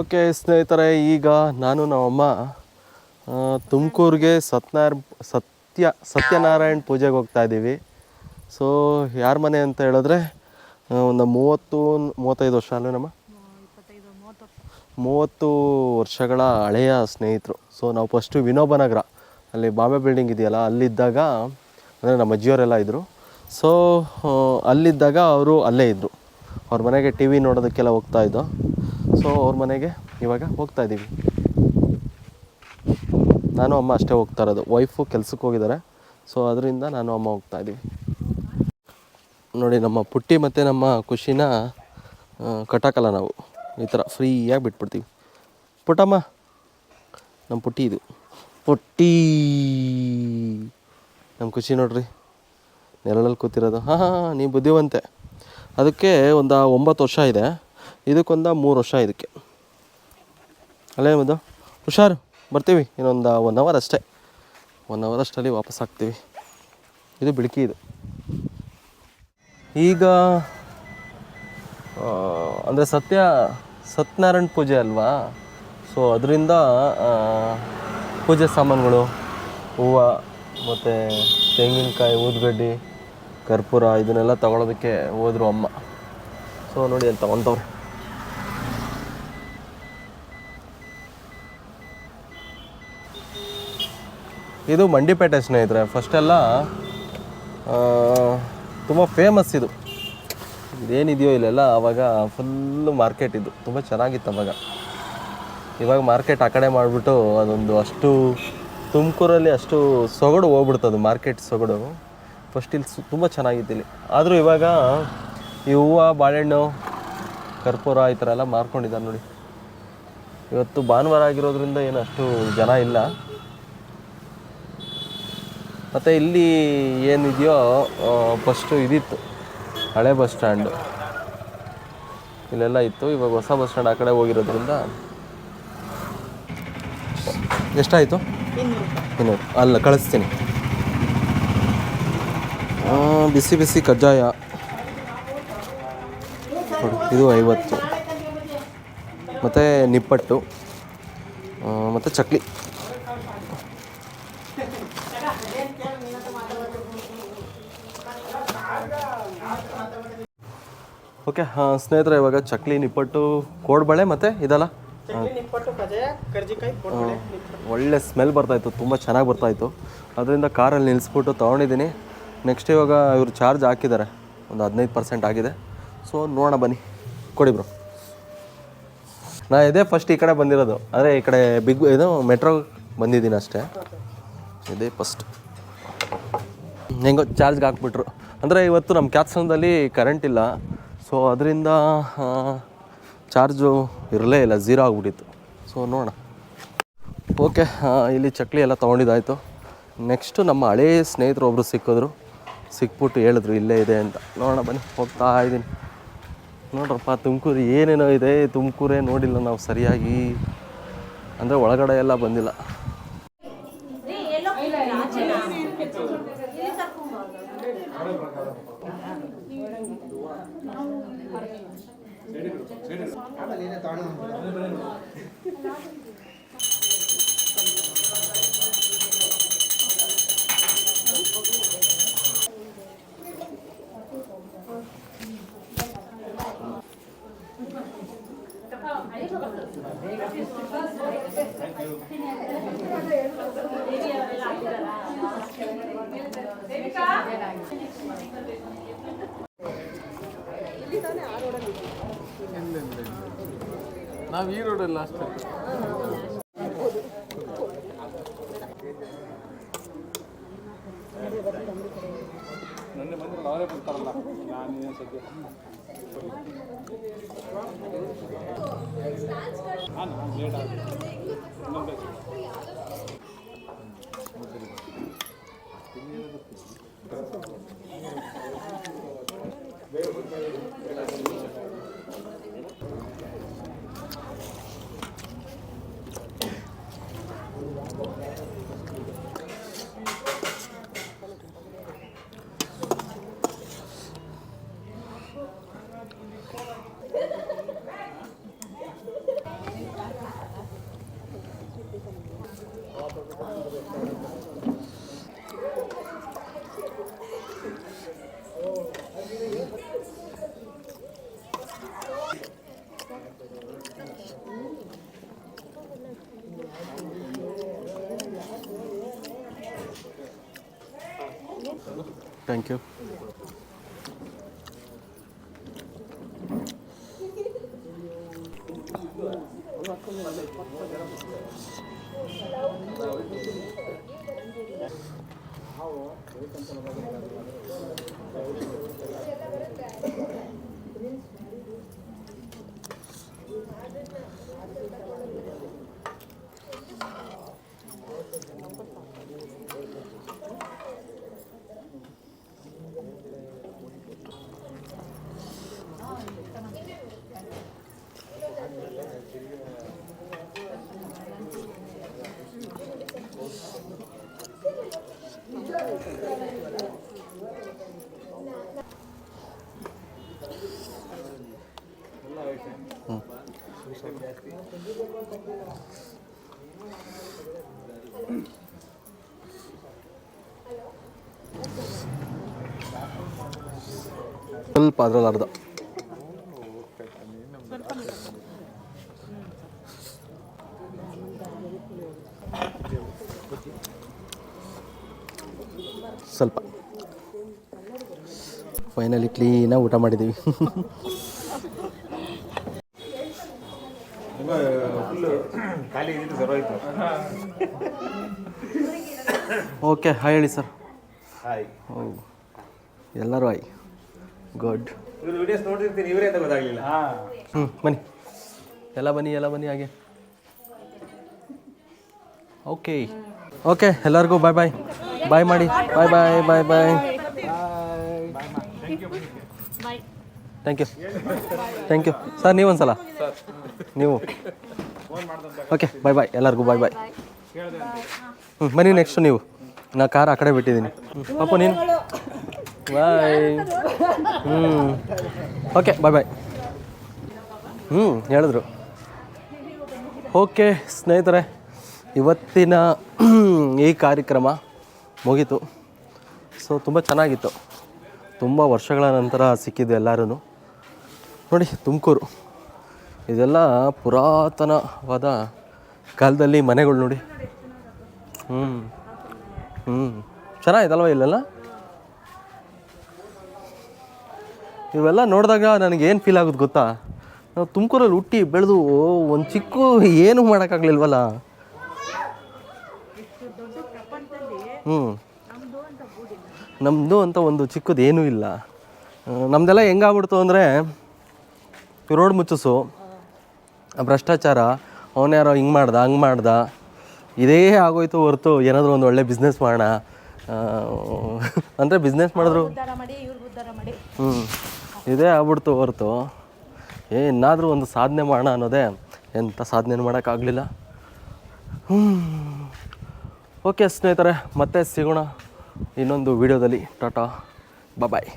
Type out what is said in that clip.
Okay ಸ್ನೇಹಿತರೆ, ಈಗ ನಾನು ನಮ್ಮಮ್ಮ ತುಮಕೂರಿಗೆ ಸತ್ಯನಾರಾಯಣ ಸತ್ಯ, ಸತ್ಯನಾರಾಯಣ ಪೂಜೆಗೆ ಹೋಗ್ತಾ ಇದ್ದೀವಿ. ಸೊ ಯಾರ ಮನೆ ಅಂತ ಹೇಳಿದ್ರೆ ಒಂದು ಮೂವತ್ತು, ಮೂವತ್ತೈದು ವರ್ಷ ಅಲ್ಲ ನಮ್ಮ ಮೂವತ್ತು ವರ್ಷಗಳ ಹಳೆಯ ಸ್ನೇಹಿತರು. ಸೊ ನಾವು ಫಸ್ಟು ವಿನೋಬ ನಗರ, ಅಲ್ಲಿ ಬಾಂಬೆ ಬಿಲ್ಡಿಂಗ್ ಇದೆಯಲ್ಲ, ಅಲ್ಲಿದ್ದಾಗ, ಅಂದರೆ ನಮ್ಮ ಅಜ್ಜಿಯವರೆಲ್ಲ ಇದ್ದರು ಸೊ ಅಲ್ಲಿದ್ದಾಗ ಅವರು ಅಲ್ಲೇ ಇದ್ದರು ಅವ್ರ ಮನೆಗೆ ಟಿ ವಿ ನೋಡೋದಕ್ಕೆಲ್ಲ ಹೋಗ್ತಾ ಇದ್ದೋ. ಸೊ ಅವ್ರ ಮನೆಗೆ ಇವಾಗ ಹೋಗ್ತಾ ಇದ್ದೀವಿ. ನಾನು ಅಮ್ಮ ಅಷ್ಟೇ ಹೋಗ್ತಾ ಇರೋದು. ವೈಫು ಕೆಲ್ಸಕ್ಕೆ ಹೋಗಿದ್ದಾರೆ. ಸೊ ಅದರಿಂದ ನಾನು ಅಮ್ಮ ಹೋಗ್ತಾ ಇದ್ದೀವಿ. ನೋಡಿ ನಮ್ಮ ಪುಟ್ಟಿ ಮತ್ತು ನಮ್ಮ ಖುಷಿನ ಕಟ್ಟಾಕಲ್ಲ ನಾವು. ಈ ಥರ ಫ್ರೀಯಾಗಿ ಬಿಟ್ಬಿಡ್ತೀವಿ. ಪುಟ್ಟಮ್ಮ, ನಮ್ಮ ಪುಟ್ಟಿ ಇದು. ಪುಟ್ಟಿ! ನಮ್ಮ ಖುಷಿ ನೋಡ್ರಿ. ನೆರಳಲ್ಲಿ ಕೂತಿರೋದು. ಹಾಂ ಹಾಂ ಹಾಂ ನೀ ಬುದ್ಧಿವಂತೆ. ಅದಕ್ಕೆ ಒಂದು ಒಂಬತ್ತು ವರ್ಷ ಇದೆ. ಇದಕ್ಕೊಂದು ಮೂರು ವರ್ಷ ಇದಕ್ಕೆ. ಅಲ್ಲೇ ಒಂದು ಹುಷಾರು, ಬರ್ತೀವಿ. ಇನ್ನೊಂದು ಒನ್ ಅವರ್ ಅಷ್ಟೇ. ಒನ್ ಅವರ್ ಅಷ್ಟರಲ್ಲಿ ವಾಪಸ್ ಆಗ್ತೀವಿ. ಇದು ಬಿಳ್ಕಿ ಇದು. ಈಗ ಅಂದರೆ ಸತ್ಯ, ಸತ್ಯನಾರಾಯಣ ಪೂಜೆ ಅಲ್ವಾ? ಸೊ ಅದರಿಂದ ಪೂಜೆ ಸಾಮಾನುಗಳು, ಹೂವು, ಮತ್ತು ತೆಂಗಿನಕಾಯಿ, ಊದ್ಗಡ್ಡಿ, ಕರ್ಪೂರ, ಇದನ್ನೆಲ್ಲ ತಗೊಳೋದಕ್ಕೆ ಹೋದರು ಅಮ್ಮ. ಸೊ ನೋಡಿ ಅಲ್ಲಿ ತಗೊತವ್ರೆ. ಇದು ಮಂಡಿಪೇಟೆ ಸ್ನೇಹಿತರೆ, ಫಸ್ಟೆಲ್ಲ ತುಂಬ ಫೇಮಸ್ ಇದು. ಇದೇನಿದೆಯೋ ಇಲ್ಲೆಲ್ಲ, ಆವಾಗ ಫುಲ್ಲು ಮಾರ್ಕೆಟ್ ಇದು. ತುಂಬ ಚೆನ್ನಾಗಿತ್ತು ಅವಾಗ. ಇವಾಗ ಮಾರ್ಕೆಟ್ ಆ ಕಡೆ ಮಾಡಿಬಿಟ್ಟು ಅದೊಂದು ಅಷ್ಟು ತುಮಕೂರಲ್ಲಿ ಅಷ್ಟು ಸೊಗಡು ಹೋಗ್ಬಿಡ್ತದು ಮಾರ್ಕೆಟ್ ಸೊಗಡು. ಫಸ್ಟ್ ಇಲ್ಲಿ ಸು ತುಂಬ ಚೆನ್ನಾಗಿತ್ತು ಇಲ್ಲಿ. ಆದರೂ ಇವಾಗ ಈ ಹೂವು, ಬಾಳೆಹಣ್ಣು, ಕರ್ಪೂರ ಈ ಥರ ಎಲ್ಲ ಮಾರ್ಕೊಂಡಿದ್ದಾರೆ ನೋಡಿ. ಇವತ್ತು ಭಾನುವಾರ ಆಗಿರೋದ್ರಿಂದ ಏನು ಅಷ್ಟು ಜನ ಇಲ್ಲ. ಮತ್ತು ಇಲ್ಲಿ ಏನಿದೆಯೋ ಫಸ್ಟು ಇದಿತ್ತು. ಹಳೆ ಬಸ್ ಸ್ಟ್ಯಾಂಡು ಇಲ್ಲೆಲ್ಲ ಇತ್ತು. ಇವಾಗ ಹೊಸ ಬಸ್ ಸ್ಟ್ಯಾಂಡ್ ಆ ಕಡೆ ಹೋಗಿರೋದ್ರಿಂದ ಎಷ್ಟಾಯಿತು? ಇನ್ನೂರು. ಅಲ್ಲ, ಕಳಿಸ್ತೀನಿ. ಬಿಸಿ ಬಿಸಿ ಕಜ್ಜಾಯ. ಇದು ಐವತ್ತು. ಮತ್ತು ನಿಪ್ಪಟ್ಟು. ಮತ್ತು ಚಕ್ಲಿ. ಓಕೆ ಹಾಂ ಸ್ನೇಹಿತರೆ ಇವಾಗ ಚಕ್ಲಿ ನಿಪ್ಪಟ್ಟು ಕೋಡ್ಬಳೆ ಮತ್ತು ಇದಲ್ಲ? ಒಳ್ಳೆ ಸ್ಮೆಲ್ ಬರ್ತಾಯಿತ್ತು ತುಂಬ ಚೆನ್ನಾಗಿ ಬರ್ತಾಯಿತ್ತು ಅದರಿಂದ ಕಾರಲ್ಲಿ ನಿಲ್ಲಿಸ್ಬಿಟ್ಟು ತೊಗೊಂಡಿದ್ದೀನಿ. ನೆಕ್ಸ್ಟ್ ಇವಾಗ ಇವರು ಚಾರ್ಜ್ ಹಾಕಿದ್ದಾರೆ ಒಂದು ಹದಿನೈದು ಪರ್ಸೆಂಟ್ ಆಗಿದೆ. ಸೊ ನೋಡೋಣ ಬನ್ನಿ. ಕೊಡಿ ಬ್ರೋ ನಾ ಇದೇ ಫಸ್ಟ್ ಈ ಕಡೆ ಬಂದಿರೋದು. ಅಂದರೆ ಈ ಕಡೆ ಬಿಗ್ ಇದು ಮೆಟ್ರೋ ಬಂದಿದ್ದೀನಿ ಅಷ್ಟೇ. ಇದೇ ಫಸ್ಟ್ ಹೆಂಗೋ ಚಾರ್ಜ್ಗೆ ಹಾಕ್ಬಿಟ್ರು. ಅಂದರೆ ಇವತ್ತು ನಮ್ಮ ಕ್ಯಾತ್ಸಂದಲ್ಲಿ ಕರೆಂಟ್ ಇಲ್ಲ. ಸೊ ಅದರಿಂದ ಚಾರ್ಜು ಇರಲೇ ಇಲ್ಲ, ಝೀರೋ ಆಗಿಬಿಟ್ಟಿತ್ತು. ಸೊ ನೋಡೋಣ. ಓಕೆ ಇಲ್ಲಿ ಚಕ್ಲಿ ಎಲ್ಲ ತೊಗೊಂಡಿದ್ದಾಯಿತು. ನೆಕ್ಸ್ಟು ನಮ್ಮ ಹಳೇ ಸ್ನೇಹಿತರು ಒಬ್ಬರು ಸಿಕ್ಕಿದ್ರು. ಸಿಕ್ಬಿಟ್ಟು ಹೇಳಿದ್ರು, ಇಲ್ಲೇ ಇದೆ ಅಂತ. ನೋಡೋಣ ಬನ್ನಿ, ಹೋಗ್ತಾ ಇದ್ದೀನಿ. ನೋಡ್ರಪ್ಪ, ತುಮಕೂರು ಏನೇನೋ ಇದೆ, ತುಮಕೂರೇ ನೋಡಿಲ್ಲ ನಾವು ಸರಿಯಾಗಿ. ಅಂದರೆ ಒಳಗಡೆ ಎಲ್ಲ ಬಂದಿಲ್ಲ. ನಾವು ಈ ರೋಡಲ್ಲಿ ಲಾಸ್ಟ್ ನನ್ನ ಬಂದ್ರೆ ಅವರೇ ಬರ್ತಾರಲ್ಲ? ನಾನು ಸದ್ಯ? ಹಾಂ ಲೇಟ್ ಆಗಿದೆ ಥ್ಯಾಂಕ್ ಯು ಸ್ವಲ್ಪ ಅದ್ರಲ್ಲಿ ಅರ್ಧ. ಸ್ವಲ್ಪ. ಫೈನಲಿ ಕ್ಲೀನಾಗಿ ಊಟ ಮಾಡಿದ್ದೀವಿ. ಖಾಲಿ ಇದ್ದು ಸರೋಯ್ತು ಓಕೆ ಹಾಯ್ ಹೇಳಿ ಸರ್. ಹಾಯ್. ಓ ಎಲ್ಲರೂ ಹಾಯ್. ಗುಡ್ ಇವ್ರು ವಿಡಿಯೋಸ್ ನೋಡಿರ್ತೀನಿ ಇವರೇ ಅಂತ ಗೊತ್ತಾಗ್ಲಿಲ್ಲ. ಹ್ಞೂ ಬನ್ನಿ. ಎಲ್ಲ ಬನ್ನಿ ಎಲ್ಲ ಬನ್ನಿ ಹಾಗೆ. ಓಕೆ ಓಕೆ ಎಲ್ಲರಿಗೂ ಬಾಯ್ ಬಾಯ್ ಬಾಯ್ ಮಾಡಿ. Bye bye bye bye thank you thank you sir ನೀವು ಒಂದ್ಸಲ ನೀವು? ಓಕೆ ಬಾಯ್ ಬಾಯ್ ಎಲ್ಲರಿಗೂ ಬಾಯ್ ಬಾಯ್ ಹ್ಞೂ ಬನ್ನಿ ನೆಕ್ಸ್ಟ್ ನೀವು. ನಾ ಕಾರ್ ಆ ಕಡೆ ಬಿಟ್ಟಿದ್ದೀನಿ. ಪಾಪ ನೀನು? ಬಾಯ್ ಹ್ಞೂ ಓಕೆ ಬಾಯ್ ಬಾಯ್ ಹ್ಞೂ ಹೇಳಿದ್ರು. ಓಕೆ ಸ್ನೇಹಿತರೆ, ಇವತ್ತಿನ ಈ ಕಾರ್ಯಕ್ರಮ ಮುಗೀತು. ಸೊ ತುಂಬ ಚೆನ್ನಾಗಿತ್ತು. ತುಂಬ ವರ್ಷಗಳ ನಂತರ ಸಿಕ್ಕಿದ್ದು ಎಲ್ಲರೂ ನೋಡಿ, ತುಮಕೂರು. ಇದೆಲ್ಲ ಪುರಾತನವಾದ ಕಾಲದಲ್ಲಿ ಮನೆಗಳು ನೋಡಿ. ಹ್ಞೂ ಹ್ಞೂ ಚೆನ್ನಾಗಿದಲ್ವ ಇಲ್ಲೆಲ್ಲ? ಇವೆಲ್ಲ ನೋಡಿದಾಗ ನನಗೆ ಏನು ಫೀಲ್ ಆಗುತ್ತೆ ಗೊತ್ತಾ? ನಾವು ತುಮಕೂರಲ್ಲಿ ಹುಟ್ಟಿ ಬೆಳೆದು ಒಂದು ಚಿಕ್ಕ ಏನು ಮಾಡೋಕ್ಕಾಗಲಿಲ್ವಲ್ಲ? ಹ್ಞೂ ನಮ್ಮದು ಅಂತ ಒಂದು ಚಿಕ್ಕದು ಏನೂ ಇಲ್ಲ. ನಮ್ಮದೆಲ್ಲ ಹೆಂಗಾಗ್ಬಿಡ್ತು ಅಂದರೆ ರೋಡ್ ಮುಚ್ಚಿಸು, ಭ್ರಷ್ಟಾಚಾರ ಅವನ್ಯಾರೋ ಹಿಂಗೆ ಮಾಡ್ದ ಹಂಗೆ ಮಾಡ್ದ. ಇದೇ ಆಗೋಯ್ತು ಹೊರತು ಏನಾದರೂ ಒಂದು ಒಳ್ಳೆ ಬಿಸ್ನೆಸ್ ಮಾಡೋಣ. ಅಂದರೆ ಬಿಸ್ನೆಸ್ ಮಾಡಿದ್ರು. ಹ್ಞೂ ಇದೇ ಆಗ್ಬಿಡ್ತು ಹೊರತು. ಏನಾದರೂ ಒಂದು ಸಾಧನೆ ಮಾಡೋಣ ಅನ್ನೋದೇ ಎಂಥ ಸಾಧನೆ ಮಾಡೋಕ್ಕಾಗಲಿಲ್ಲ ಹ್ಞೂ ಓಕೆ ಸ್ನೇಹಿತರೆ ಮತ್ತೆ ಸಿಗೋಣ ಇನ್ನೊಂದು ವಿಡಿಯೋದಲ್ಲಿ. ಟಾಟಾ ಬಾಯ್